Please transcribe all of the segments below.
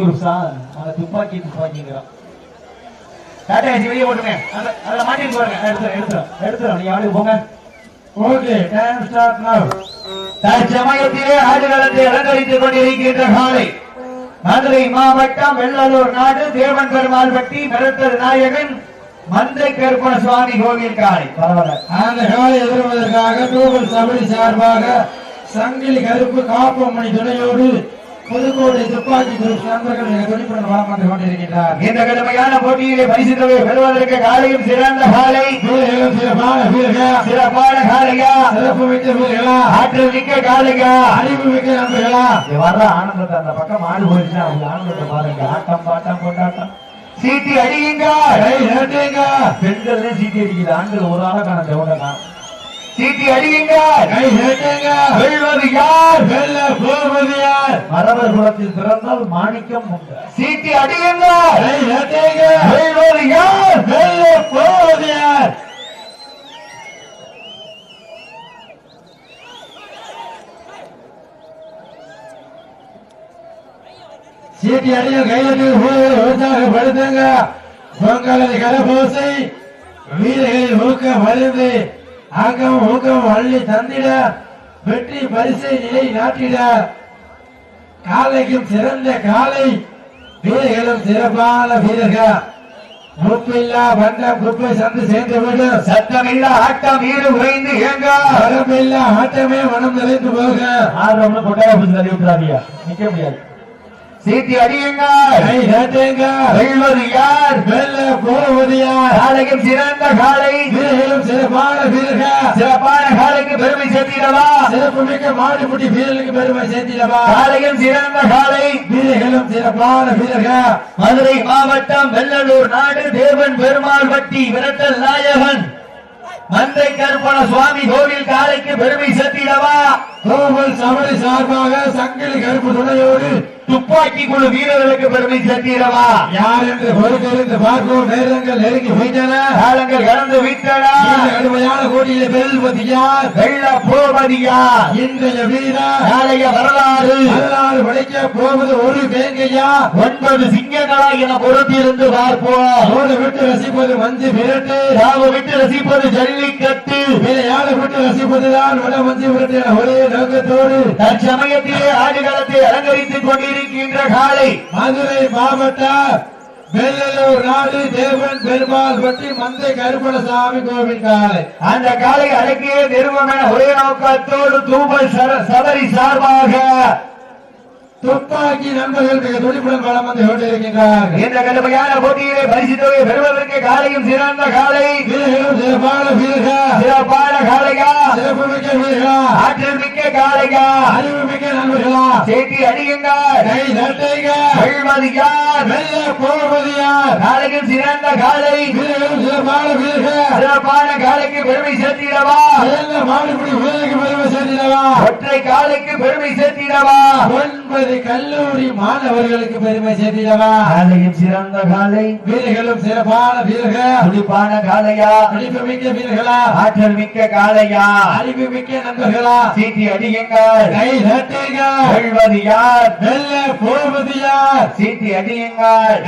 குரூப்ஸா அந்த துப்பாக்கி துப்பாக்கிங்கிறான் டாடா ஏசி வெளியே ஓட்டுங்க அந்த அதில் மாட்டிட்டு போறேங்க எடுத்துரும் எடுத்துரும் எடுத்துரும் நீங்க ஆளுக்கு போங்க. ஓகே டைம் ஸ்டார்ட் நவ் தற்சமயத்திலே ஆடுகளத்தை அலங்கரித்துக் கொண்டிருக்கின்ற காலை. மதுரை மாவட்டம் வெள்ளலூர் நாடு தேவன் பெருமாள் பட்டி மிரட்டல் நாயகன் மந்தை கருப்பண சுவாமி கோவில் காலை. பரவாயில்ல. அந்த காலை எதிர்வதற்காக டூபல் சபரி சார்பாக சங்கிலி கருப்பு காப்பு மணி துணையோடு புதுக்கோட்டை துப்பாக்கி நண்பர்கள் துணிப்புடன் வளம் வந்து கொண்டிருக்கின்றார். இந்த கடுமையான போட்டியிலே பரிசு தொகை பெறுவதற்கு காலையும் சிறந்த காலை. சிறப்பான காலையா? சிறப்பு மிக்க வீரர்களா? ஆற்றல் மிக்க காலையா? அறிவு மிக்க நண்பர்களா? வர்ற ஆனந்தத்தை அந்த பக்கம் ஆடு போயிடுச்சுன்னா அவங்க ஆனந்தத்தை பாருங்க. ஆட்டம் பாட்டம் கொண்டாட்டம். சீட்டி அடியுங்க. பெண்கள் சீட்டி அடிக்குது ஆண்கள் ஒரு ஆளை காண சீட்டி அடியுங்க. வெல்வது யார்? வெல்ல போவது யார்? மரவர் குலத்தில் பிறந்தால் மாணிக்கம் உண்டு. சீட்டி அடியுங்க. வெல்வது யார்? வெல்ல போவது யார்? சீட்டி அடிய கையில் உற்சாகப்படுத்துங்க பொங்கலது கரபோசை வீரர்களின் ஊக்கம் மருந்து ஆக்கம் ஊக்கம் அள்ளி தந்திட வெற்றி பரிசை நிலை நாட்டிட. காலைக்கும் சிறந்த காலை வீரர்களும் சிறப்பான வீரர்கள். முப்பில்லா வண்டம் குப்பை சந்து சேர்ந்து விடும் சத்தமில்ல ஆட்டம் வீடு உறைந்து ஏங்க வரம்பில்லா ஆட்டமே மனம் நிறைந்து போக. ஆர்வம்னு கொட்டாய புரிஞ்சு நிக்க முடியாது. சீட்டி அடியுங்க கை நாட்டுங்க வெல்வது யார்? வெல்ல போவது யார்? காலையும் சிறந்த காலை. வீரர்களும் சிறப்பான வீரர்கள். சிறப்பான காலைக்கு பெருமை சேர்த்திடவா? சிறப்பு மிக்க மாடுபுட்டி வீரர்களுக்கு பெருமை சேர்த்திடவா? காலையும் சிறந்த காலை. வீரர்களும் சிறப்பான வீரர்கள். மதுரை மாவட்டம் வெள்ளலூர் நாடு தேவன் பெருமாள் வட்டி விரட்டல் நாயகன். மந்தை கருப்பண சுவாமி கோவில் காலைக்கு பெருமை சேர்த்திடவா? கோமல் சபரி சார்பாக சங்கிலி கருப்பு துணையோடு துப்பாக்கி குழு வீரர்களுக்கு பெருமை சேர்த்திடவா யார் என்று பொறுத்திருந்து பார்ப்போம் நேரங்கள் நெருங்கி போயிட்டன. காலங்கள் கடந்து விட்டனா கடுமையான போட்டியில வெல்வது யார்? வெள்ள போவதியா இன்றைய வீரர். நாளைய வரலாறு. வரலாறு படைக்க போவது ஒரு வேங்கையா ஒன்பது சிங்கங்களா என பொறுத்திருந்து பார்ப்போம். ஓடு விட்டு ரசிப்பது மஞ்சு விரட்டு. ராவு விட்டு ரசிப்பது ஜல்லிக்கட்டு. விளையாட விட்டு ரசிப்பதுதான் வட மஞ்சு விரட்டு என ஒரே நோக்கத்தோடு. தற்சமயத்திலே ஆடுகளத்தை அலங்கரித்துக் இருக்கின்ற காலை மதுரை மாவட்ட வெள்ளலூர் நாடு தேவன் பெருமாள் பற்றி மந்தை கருப்பணசாமி கோவில் காலை. அந்த காலை அடக்கிய நிறுவன ஒரே நோக்கத்தோடு தூபல் சர- சபரி சார்பாக துப்பாக்கி நண்பர்களுக்கு மிக துடிப்புடன் வளம் வந்து கொண்டிருக்கின்றார் இந்த கடுமையான போட்டியிலே பரிசு தொகை பெறுவதற்கு காலையும் சிறந்த காலை. சிறப்பான வீரர்கள். சிறப்பான காலையா சிறப்பு மிக்க வீரர்களா. ஆற்றல் மிக்க காலையா அறிவு மிக்க நண்பர்கள். சேட்டி அடியுங்கள் காலையும் சிறந்த காலை. சிறப்பான வீரர்கள். சிறப்பான காலைக்கு பெருமை சேர்த்திடவா? மாடுபிடி வீரருக்கு பெருமை சேர்த்திடவா? ஒற்றை காலைக்கு பெருமை சேர்த்திடவா? ஒன்பது கல்லூரி மாணவர்களுக்கு பெருமை சேர்த்திடவா? காலையும் சிறந்த காலை. வீரர்களும் சிறப்பான வீரர்கள். துடிப்பான காலையா? படிப்பு மிக்க வீரர்களா? ஆற்றல் மிக்க காலையா? அறிவு மிக்க நண்பர்களா? சீட்டி அடியுங்கள் கை நட்டுங்க போவது யார் வெல்ல போவது யார் சீட்டி அடியுங்கள்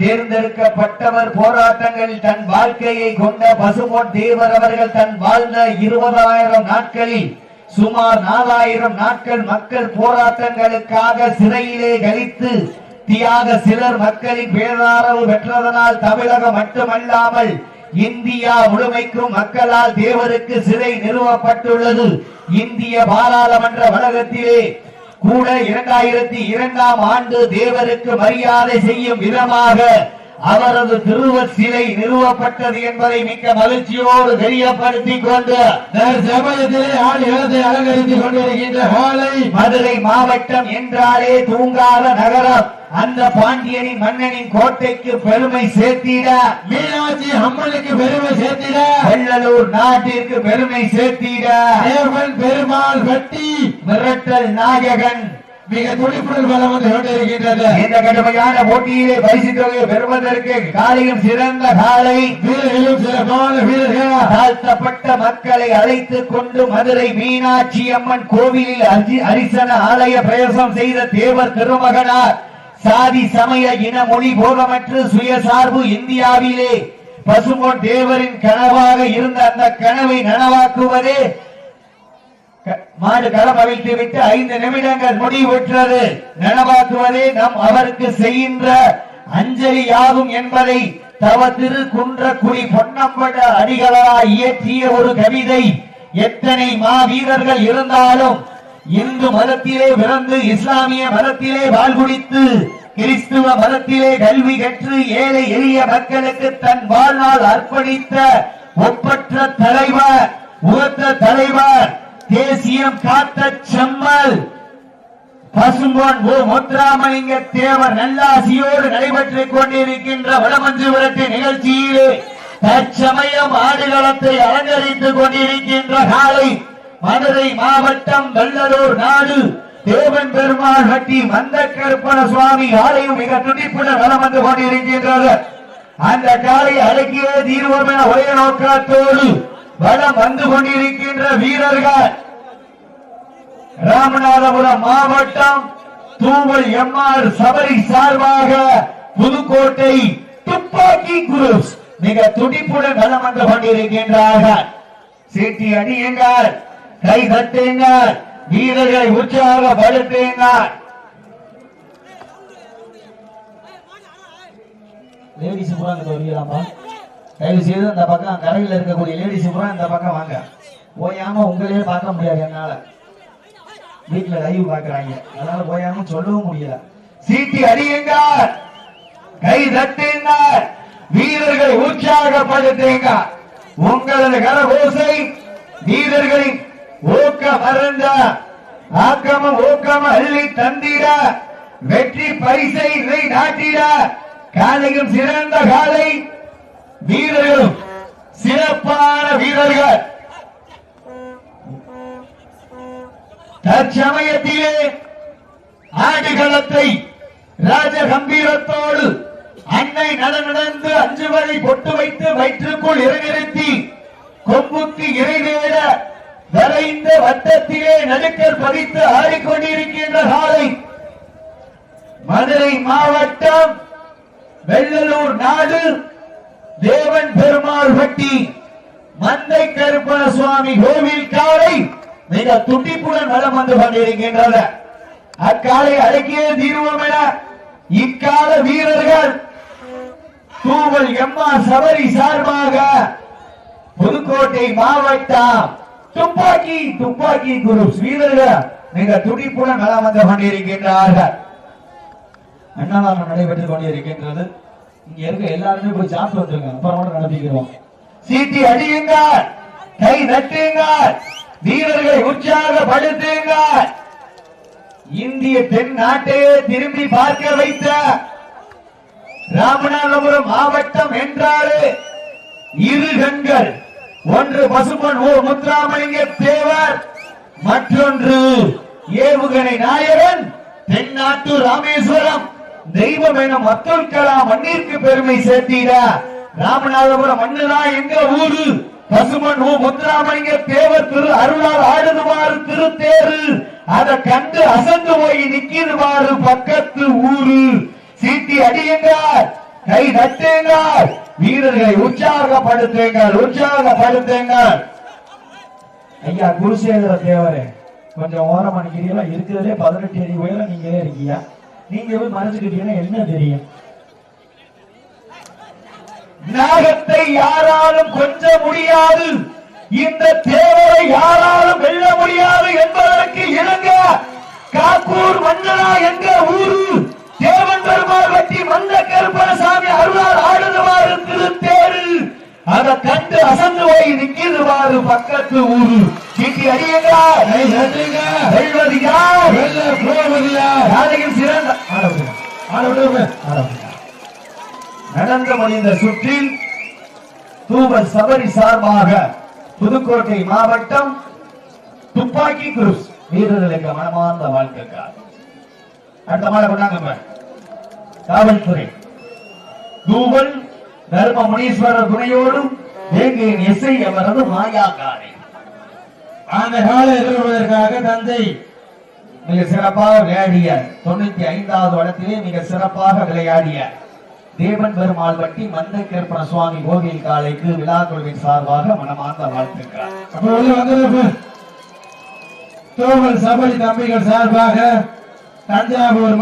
தேர்ந்தெடுக்கப்பட்டவர் போராட்டங்களில் தன் வாழ்க்கையை கொண்ட பசுமோன் தேவர் அவர்கள் தன் வாழ்ந்த இருபதாயிரம் நாட்களில் சுமார் நாலாயிரம் நாட்கள் மக்கள் போராட்டங்களுக்காக சிறையிலே கழித்து தியாக சிலர் மக்களின் பேராதரவு பெற்றதனால் தமிழகம் மட்டுமல்லாமல் இந்தியா முழுமைக்கும் மக்களால் தேவருக்கு சிறை நிறுவப்பட்டுள்ளது. இந்திய பாராளுமன்ற வளாகத்திலே கூட இரண்டாயிரத்தி இரண்டாம் ஆண்டு தேவருக்கு மரியாதை செய்யும் விதமாக அவரது திருவ சிலை நிறுவப்பட்டது என்பதை மிக்க மகிழ்ச்சியோடு தெரியப்படுத்திக் கொண்டு சமயத்திலே இடத்தை அலங்கரித்துக் கொண்டிருக்கின்ற மதுரை மாவட்டம் என்றாலே தூங்காத நகரம். அந்த பாண்டியனின் மன்னனின் கோட்டைக்கு பெருமை சேர்த்திட. மீனாட்சி அம்மனுக்கு பெருமை சேர்த்திட. வெள்ளலூர் நாட்டிற்கு பெருமை சேர்த்திட. பெருமாள் பட்டி மிரட்டல் நாயகன் மிக துடிப்புடன் பலம் வந்து கொண்டிருக்கின்றது இந்த கடுமையான போட்டியிலே பரிசு தொகையை பெறுவதற்கு காலையும் சிறந்த காலை வீரர்களும் சிறப்பான வீரர்கள்? தாழ்த்தப்பட்ட மக்களை அழைத்துக் கொண்டு மதுரை மீனாட்சி அம்மன் கோவிலில் அரி- அரிசன ஆலய பிரவேசம் செய்த தேவர் திருமகனார். சாதி சமய இன மொழி போகமற்று சுயசார்பு இந்தியாவிலே பசுமொன் தேவரின் கனவாக இருந்த அந்த கனவை நனவாக்குவதே மாடு களம் அவிழ்த்து விட்டு ஐந்து நிமிடங்கள் முடிவுற்றது. நனவாக்குவதே நம் அவருக்கு செய்கின்ற அஞ்சலி யாகும் என்பதை தவ திரு குன்றக்குடி பொன்னம்பட அடிகளாய் இயற்றிய ஒரு கவிதை. எத்தனை மாவீரர்கள் இருந்தாலும் இந்து மதத்திலே பிறந்து இஸ்லாமிய மதத்திலே வாழ்குடித்து கிறிஸ்துவ மதத்திலே கல்வி கற்று ஏழை எளிய மக்களுக்கு தன் வாழ்நாள் அர்ப்பணித்த ஒப்பற்ற தலைவர் உகத்த தலைவர் தேசியம் காத்த செம்மல். பசும்பொன் ஓ முத்துராமலிங்க தேவர் நல்லாசியோடு நடைபெற்றுக் கொண்டிருக்கின்ற வடமஞ்சு விரட்டு நிகழ்ச்சியிலே தற்சமயம் ஆடுகளத்தை அலங்கரித்துக் கொண்டிருக்கின்ற காலை மதுரை மாவட்டம் வெள்ளலூர் நாடு தேவன் பெருமாள் வட்டி மந்த கருப்பண சுவாமி ஆலயம் மிக துடிப்புடன் வலம் வந்து கொண்டிருக்கின்றது. அந்த காலை அடக்கிய தீர்வம் என ஒரே நோக்கத்தோடு பலம் வந்து கொண்டிருக்கின்ற வீரர்கள். ராமநாதபுரம் மாவட்டம் தூவல் எம்ஆர் சபரி சார்பாக புதுக்கோட்டை துப்பாக்கி குரூப்ஸ் மிக துடிப்புடன் பலம் வந்து கொண்டிருக்கின்றார்கள். சீட்டி அடியுங்கள் கை தட்டுங்கள் வீரர்களை உற்சாகப்படுத்துங்கள். லேடிஸ் போறாங்க இந்த தயவு செய்து அந்த பக்கம் கரையில் இருக்கக்கூடிய லேடிஸ் பூரா இந்த பக்கம் வாங்க. ஓயாம உங்களையே பார்க்க முடியாது என்னால. வீட்டுல லைவ் பாக்குறாங்க அதனால போயாம சொல்லவும் முடியல. சீட்டி அடியுங்க கை தட்டுங்க வீரர்களை உற்சாகப்படுத்துங்க. உங்களது கரகோசை வீரர்களின் ஊக்க மறந்த ஆக்கம ஊக்கம அள்ளி தந்திட. வெற்றி பரிசை இதை நாட்டிட. காலையும் சிறந்த காலை வீரர்களும் சிறப்பான வீரர்கள். தற்சமயத்திலே ஆடுகளத்தை ராஜ கம்பீரத்தோடு அன்னை நடந்து அஞ்சு வரை பொட்டு வைத்து வயிற்றுக்குள் இறைநிறுத்தி கொம்புக்கு இறைவேட வரைந்த வட்டத்திலே நடுக்கர் பதித்து ஆடிக்கொண்டிருக்கின்ற காலை மதுரை மாவட்டம் வெள்ளலூர் நாடு தேவன் பெருமாள் பட்டி மந்தை கருப்பண சுவாமி கோவில் காலை மிக துடிப்புடன் வளம் வந்து கொண்டிருக்கின்றது அக்காலை அடக்கியே தீர்வோம் என இக்கால வீரர்கள் தூவல் எம்மா சபரி சார்பாக புதுக்கோட்டை மாவட்டம் துப்பாக்கி துப்பாக்கி குரு வீரர்கள் மிக துடிப்புடன் நலம் வந்து கொண்டிருக்கின்றார்கள். அன்னதானம் நடைபெற்றுக் கொண்டிருக்கின்றது. இங்க இருக்க எல்லாருமே போய் ஜாப் வந்துருங்க. அப்புறமா நடத்திக்கிறோம். சீட்டி அடியுங்க கை நட்டுங்க வீரர்களை உற்சாகப்படுத்துங்க இந்திய தென் நாட்டையே திரும்பி பார்க்க வைத்த ராமநாதபுரம் மாவட்டம் என்றாலே இரு கண்கள். ஒன்று பசுமன் ஓ முத்துராமலிங்க தேவர். மற்றொன்று ஏவுகணை நாயகன் தென்னாட்டு ராமேஸ்வரம். தெய்வம் என மக்களுக்கெல்லாம் மண்ணிற்கு பெருமை சேர்த்தீர? ராமநாதபுரம் மண்ணுதான் எங்க ஊரு? பசுமன் ஊ முத்துராமலிங்க தேவர் திரு அருளால் ஆடுதுமாறு திருத்தேரு. அதை கண்டு அசந்து போய் நிக்கிதுமாறு பக்கத்து ஊரு. சீட்டி அடியுங்கள் கை தட்டுங்கள் வீரர்களை உற்சாகப்படுத்துங்கள் உற்சாகப்படுத்துங்கள். ஐயா குருசேகர தேவரே கொஞ்சம் ஓரம் அணிக்கிறீங்களா இருக்கிறதே பதினெட்டு அடி உயரம் நீங்களே இருக்கீங்க. நீங்க போய் மறைச்சுக்கிட்டீங்கன்னா என்ன தெரியும்? நாகத்தை யாராலும் கொஞ்ச முடியாது. இந்த தேவரை யாராலும் வெல்ல முடியாது என்பதற்கு இணங்க காக்கூர் மன்னனா என்ற ஊரு தேவன் பெருமாள் வெட்டி மந்த கருப்பணசாமி அருளால் ஆடுதுவாறு திருத்தேரு. அதை கண்டு அசந்து போய் நிற்கிதுவாறு பக்கத்து ஊரு. சீட்டி அடியுங்க வெல்வது யார்? வெல்ல போவது யார்? யாரையும் சிறந்த ஆட விடுங்க. ஆட விடுங்க. ஆட விடுங்க. நடந்து முடிந்த சுற்றில் தூவல் சபரி சார்பாக புதுக்கோட்டை மாவட்டம் துப்பாக்கி குரூஸ் வீரர்களுக்கு மனமார்ந்த வாழ்க்கைக்கார் அடுத்த மாலை கொண்டாங்க காவல்துறை. தூவல் தர்ம முனீஸ்வரர் துணையோடும் வேங்கையின் இசை அவரது மாயாக்காரை அந்த கால எதிர்கொள்வதற்காக தந்தை மிக சிறப்பாக விளையாடிய தொண்ணூத்தி ஐந்தாவது வடத்திலே மிக சிறப்பாக விளையாடிய தேவன் பெருமாள் பட்டி மந்த கேற்பன சுவாமி கோவில் காலைக்கு விழா குழுவின் சார்பாக மனமார்ந்த வாழ்த்துக்கிறார் வந்து தோமல் சபரி தம்பிகள் சார்பாக தஞ்சாவூர்